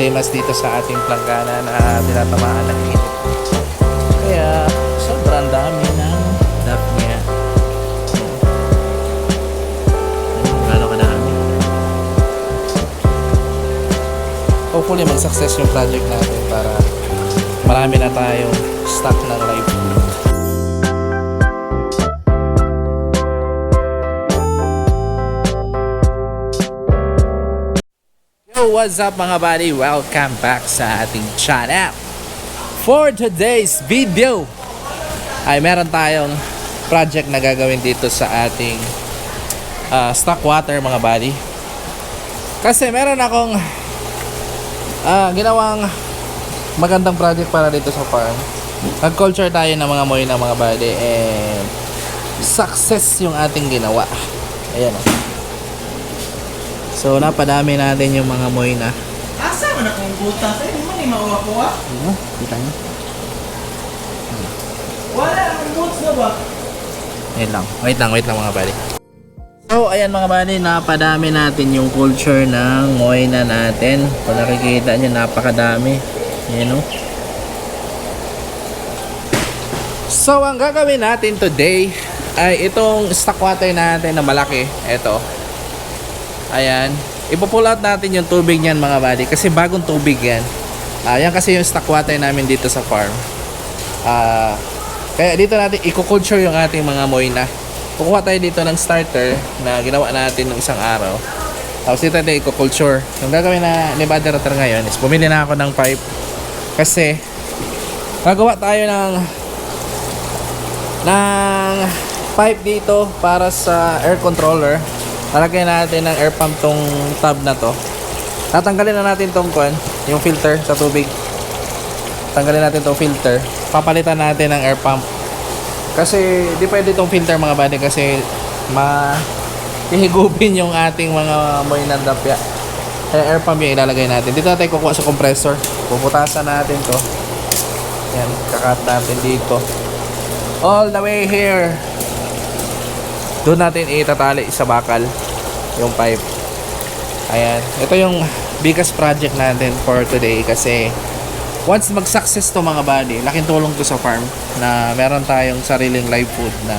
Same dito sa ating planggana na tinatamaan ng init. Kaya sobrang dami ng duck niya. Ayun, Gano'n kadami. Hopefully mag-success yung project natin para marami na tayong stock ng live what's up mga buddy? Welcome back sa ating channel. For today's video ay meron tayong project na gagawin dito sa ating ah, stock water mga buddy. Kasi meron akong ah, ginawang magandang project para dito sa farm. Nag-culture tayo ng mga moy ng mga buddy and success yung ating ginawa. Ayan o. So napadami natin yung mga moy na. Asa man akong butas eh, man ni mauwa-kuha. Ano? Kita nyo? Wala akong boots na ba? Wait lang. Wait lang, wait lang mga buddy. So, ayan mga buddy, napadami natin yung culture ng moina natin. Kung nakikita nyo, napakadami. Ayan o. So, ang gagawin natin today ay itong stock water natin na malaki. Ito. Ayan. Ipo-pull out natin yung tubig niyan mga buddy kasi bagong tubig yan. Ayan kasi yung stock water namin dito sa farm. Ah, kaya dito natin i-culture yung ating mga moina. Kukuha tayo dito ng starter na ginawa natin ng isang araw. Tapos dito natin i-culture. Yung gagawin na ni Baderator ngayon is bumili na ako ng pipe. Kasi gagawa tayo ng ng pipe dito para sa air controller. Lalagyan natin ng air pump tong tab na to. Tatanggalin na natin tong kwan, yung filter sa tubig. Tanggalin natin tong filter. Papalitan natin ng air pump. Kasi di pwede tong filter mga buddy kasi ma hihigupin yung ating mga moy ng dapya. Kaya air pump yung ilalagay natin. Dito natin kukuha sa compressor. Puputasan natin to. Yan, kakat natin dito. All the way here. Doon natin itatali sa bakal yung pipe. Ayan. Ito yung biggest project natin for today kasi once mag-success to mga buddy, laking tulong to sa farm na meron tayong sariling live food na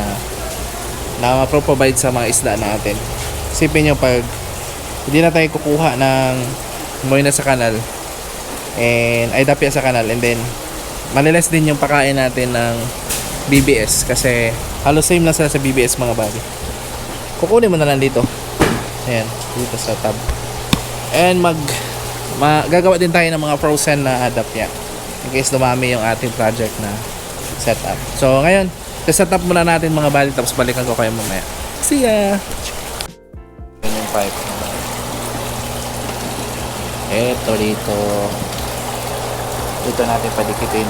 na ma-provide sa mga isda natin. Isipin nyo pag hindi na tayo kukuha ng moy na sa kanal and ay dapya sa kanal and then maliles din yung pakain natin ng BBS kasi halos same lang sila sa BBS mga buddy. Kukunin mo na lang dito. Ayan, dito sa tab. And mag ma, gagawa din tayo ng mga frozen na adapt yan. In case dumami yung ating project na setup. So ngayon, set up muna natin mga buddy tapos balikan ko kayo mamaya. See ya! Yun yung pipe. Eto dito. Dito natin padikitin.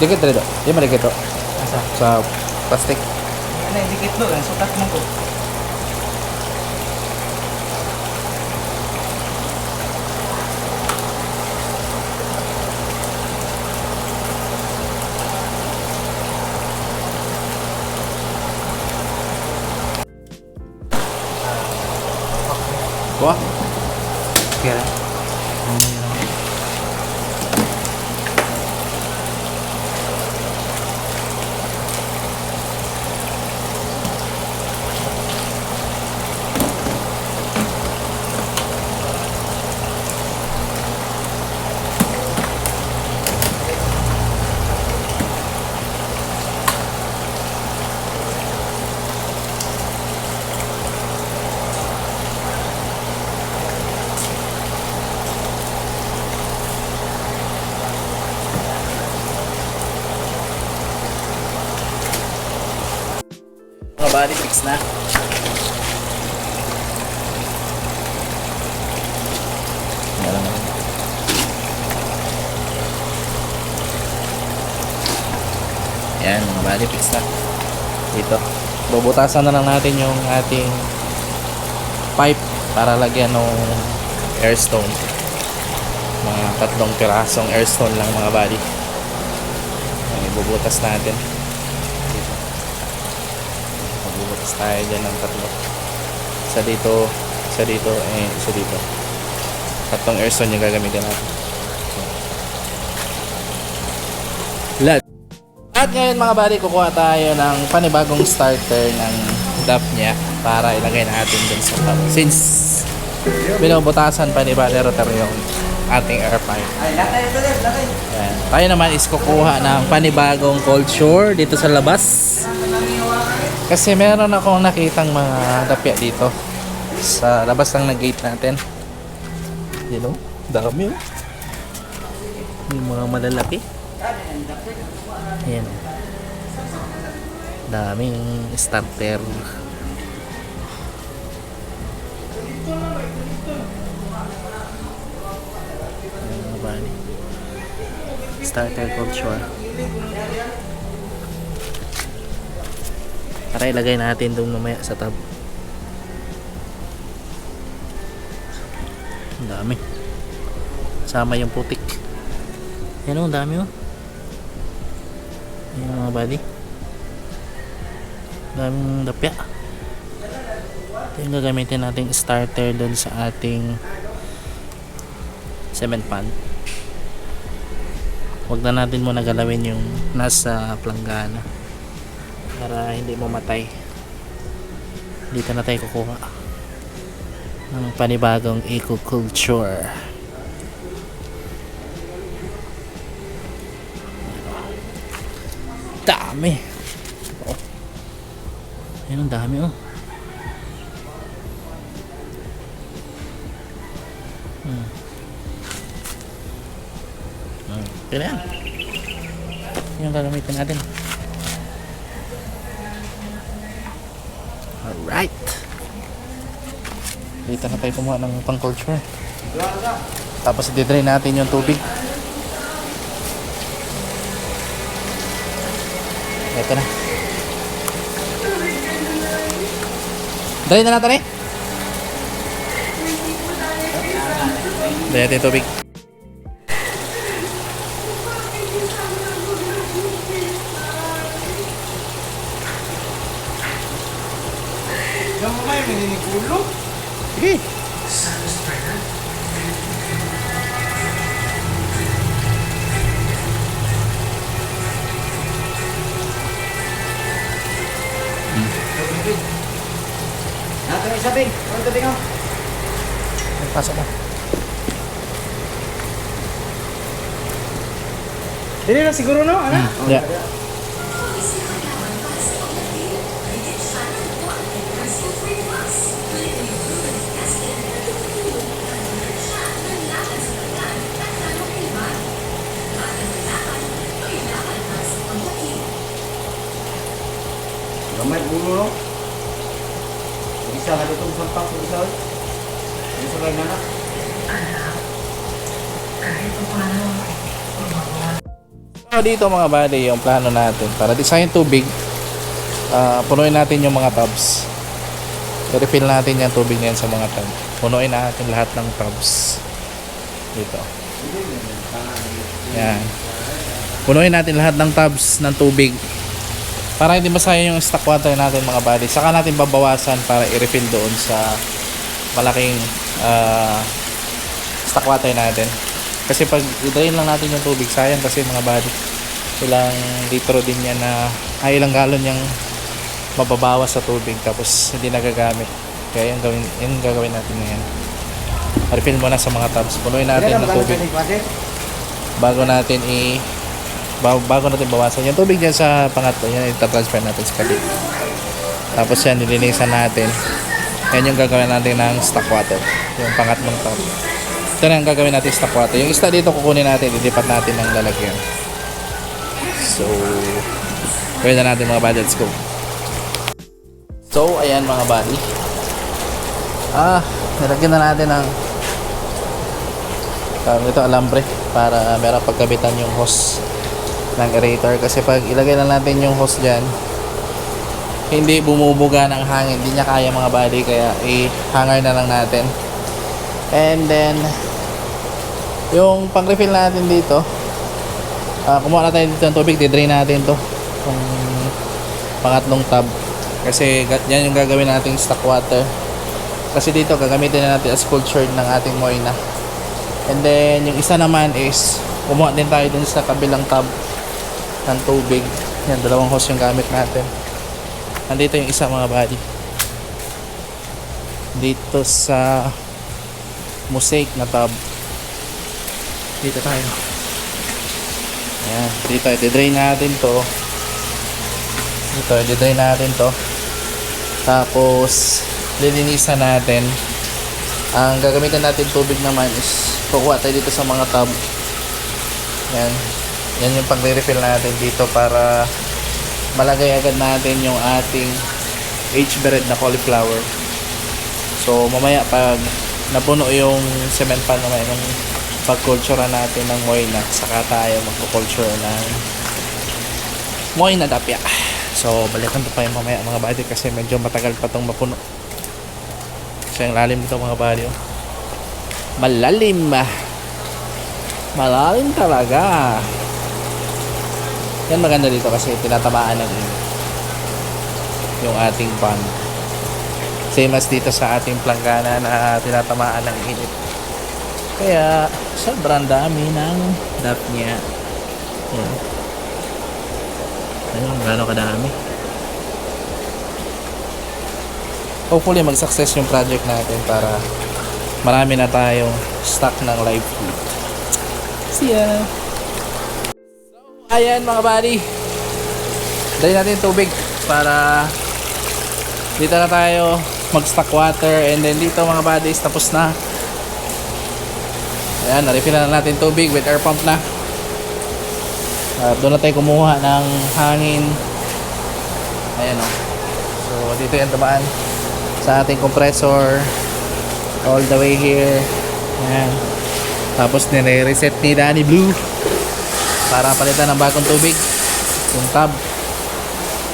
Dikit dito. Di ba dikit to? Asa? Sa plastic. Ano yung dikit do, ang sukat mo ko. Kuha. Kira. Mga body fix na. Meron na. Yan, mga body fix na. Dito. Bubutasan na lang natin yung ating pipe para lagyan ng airstone. Mga tatlong pirasong airstone lang mga body. Ay, bubutas natin. Dito. Magbubutas tayo dyan ng tatlo. Isa dito, isa dito, eh, isa dito. Tatlong airstone yung gagamitin natin. Lad. At ngayon mga buddy, kukuha tayo ng panibagong starter ng DAP niya para ilagay natin dun sa top. Since binubutasan pa ni Rotary yung ating air pipe. Ay, latay ito din. Ayan. Tayo naman is kukuha ng panibagong cold shore dito sa labas. Kasi meron akong nakitang mga dapya dito sa labas ng gate natin. You know, dami oh. Yung mga malalaki. Ayan. Daming starter. Starter shore. Para ilagay natin doon mamaya sa tab. Ang dami. Sama yung putik. Yan o, ang dami o. Yan mga buddy. Daming dapya. Ito yung gagamitin nating starter doon sa ating cement pan. Huwag na natin muna galawin yung nasa planggana para hindi mamatay. Dito na tayo kukuha ng panibagong eco-culture. Dami! Oh. Ayun, ang dami oh. Hmm. Hmm. Yan. Yung gagamitin natin. Alright. Dito na tayo kumuha ng pang culture. Tapos i-drain natin yung tubig. Ito na. Drain na natin eh. Drain natin yung tubig. Yung mga may minigulo. Sige. Nato yung sabing. Ano ito tingnan? Pasok mo. Dili na siguro no, ano? Yeah. Gamay ulo no. Isa ka dito sa pak sa isa. Isa ka na. So dito mga buddy, yung plano natin para di sayang tubig, ah, punuin natin yung mga tubs. I-refill natin yung tubig na yan sa mga tub. Punuin natin lahat ng tubs. Dito. Yan. Punuin natin lahat ng tubs ng tubig para hindi masayang yung stock water natin mga buddy. Saka natin babawasan para i-refill doon sa malaking ah, stock water natin. Kasi pag i-drain lang natin yung tubig, sayang kasi mga buddy. Ilang litro din yan na, ay ilang galon yung mababawas sa tubig tapos hindi nagagamit. Kaya yung, gawin, yung gagawin natin ngayon. Refill muna sa mga tubs. Punuin natin ng tubig bago natin i bago, bago natin bawasan yung tubig dyan sa pangatlo yan itatransfer natin sa kabit tapos yan nilinisan natin yan yung gagawin natin ng stock water yung pangatlong tub ito na yung gagawin natin stock water yung isda dito kukunin natin. Dilipat natin ng lalagyan. So gawin na natin mga budget let's go so ayan mga buddy. Ah nilagyan na natin ng tawag ito alambre para meron pagkabitan yung hose ng aerator. Kasi pag ilagay lang natin yung hose dyan hindi bumubuga ng hangin. Hindi niya kaya mga body kaya i-hanger na lang natin. And then yung pang refill natin dito ah kumuha na tayo dito ng tubig di-drain natin to. Yung pangatlong tub. Kasi yan yung gagawin nating stock water. Kasi dito gagamitin na natin as cold short ng ating moina. And then yung isa naman is kumuha din tayo dun sa kabilang tub ng tubig. Yan dalawang hose yung gamit natin. Nandito yung isa mga body dito sa mosaic na tub dito tayo. Ayan, dito i-drain natin to. Dito i-drain natin to. Tapos lilinisan natin. Ang gagamitin natin tubig naman is kukuha tayo dito sa mga tub. Yan yan yung pang refill natin dito para malagay agad natin yung ating H-bread na cauliflower. So mamaya pag napuno yung cement pan mamaya nung pag-culture natin ng moina saka tayo magpo-culture ng moina dapya. So balikan to pa yung mamaya mga buddy kasi medyo matagal pa tong mapuno. So yung lalim nito mga buddy oh. malalim. Malalim talaga. Yan maganda dito kasi tinatamaan ng yung ating pan same as dito sa ating planggana na tinatamaan ng init kaya sobrang dami ng dap niya. Yan. Ayun gaano kadami? Hopefully mag success yung project natin para marami na tayong stock ng live food see ya! Ayan mga buddy. Dali natin tubig para dito na tayo mag-stock water. And then dito mga buddies tapos na. Ayan, na-refill na natin tubig with air pump na. At doon na tayo kumuha ng hangin. Ayan o. So dito yan dumaan sa ating compressor all the way here. Ayan. Tapos nire-reset ni Danny Blue para palitan ng bagong tubig yung tub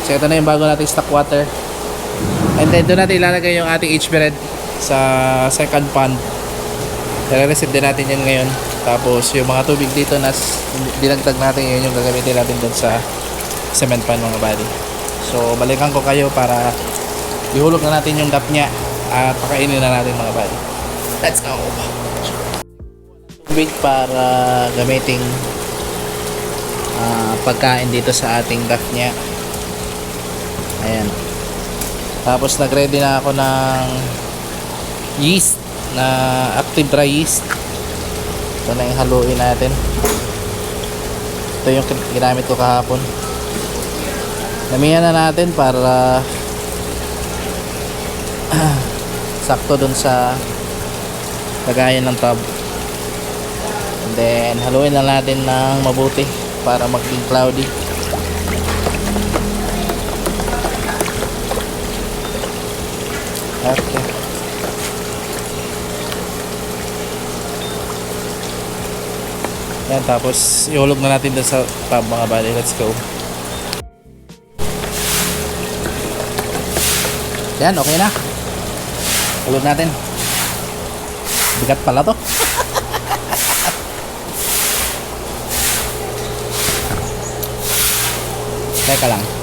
so ito na yung bago nating stock water and then doon natin ilalagay yung ating HB red sa second pond nare-receive din natin yan ngayon. Tapos yung mga tubig dito na dinagdag natin yun yung gagamitin natin doon sa cement pan mga buddy. So balikan ko kayo para ihulog na natin yung dap niya at pakainin na natin mga buddy. Let's go. Tubig para gamiting ah, pagkain dito sa ating duck niya. Ayan. Tapos nag ready na ako ng yeast na active dry yeast. Ito na yung haluin natin. Ito yung ginamit ko kahapon. Damihan na natin para sakto dun sa lagayan ng tub. And then haluin na natin ng mabuti para maging cloudy. Okay yan tapos ihulog na natin dun sa tub mga bali let's go. Yan okay na. Hulog natin. Bigat pala to. Teka lang.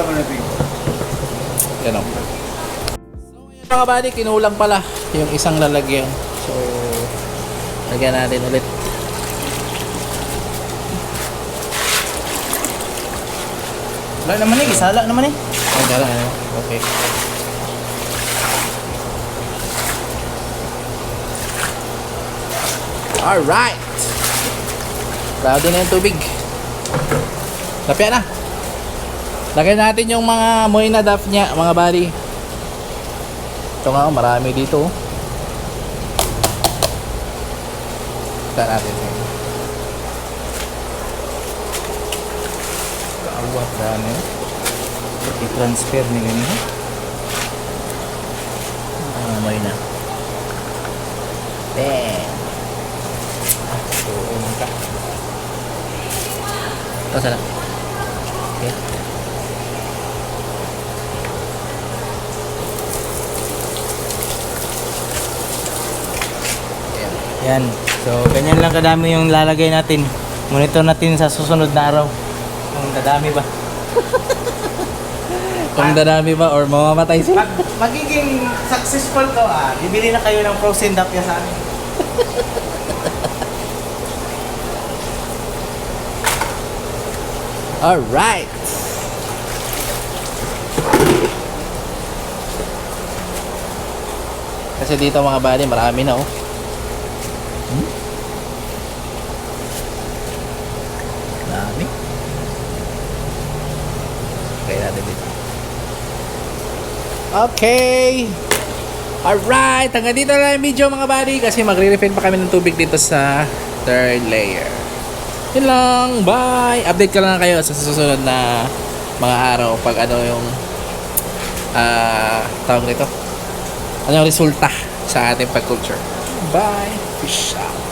Na ping? Yan o. Mga buddy, kinulang pala yung isang lalagyan. So, lagyan natin ulit. Wala naman eh, isala naman eh. Ay, dala, ano? Okay. Alright! Lado na yung tubig. Lapya na. Lagyan natin yung mga moina duff niya, mga bari. Ito nga, oh, marami dito. oh. Ito natin. Kawat dami. I-transfer ni ganito. Ah, may na. Ten. Ah, tuon ka. Ito sana. Yan. So, ganyan lang kadami yung lalagay natin. Monitor natin sa susunod na araw. Kung kadami ba. Kung dadami ba or mamamatay sila. Pag magiging successful to ah, bibili na kayo ng frozen dapya sa amin. Alright. Kasi dito mga buddy, marami na oh. Hmm? Dami. Okay natin dito. Okay. Alright, hanggang dito lang yung video mga buddy kasi magre-refill pa kami ng tubig dito sa third layer. Yun lang. Bye! Update ka lang kayo sa susunod na mga araw pag ano yung ah tawag nito. Ano yung resulta sa ating pag-culture. Bye! Peace out!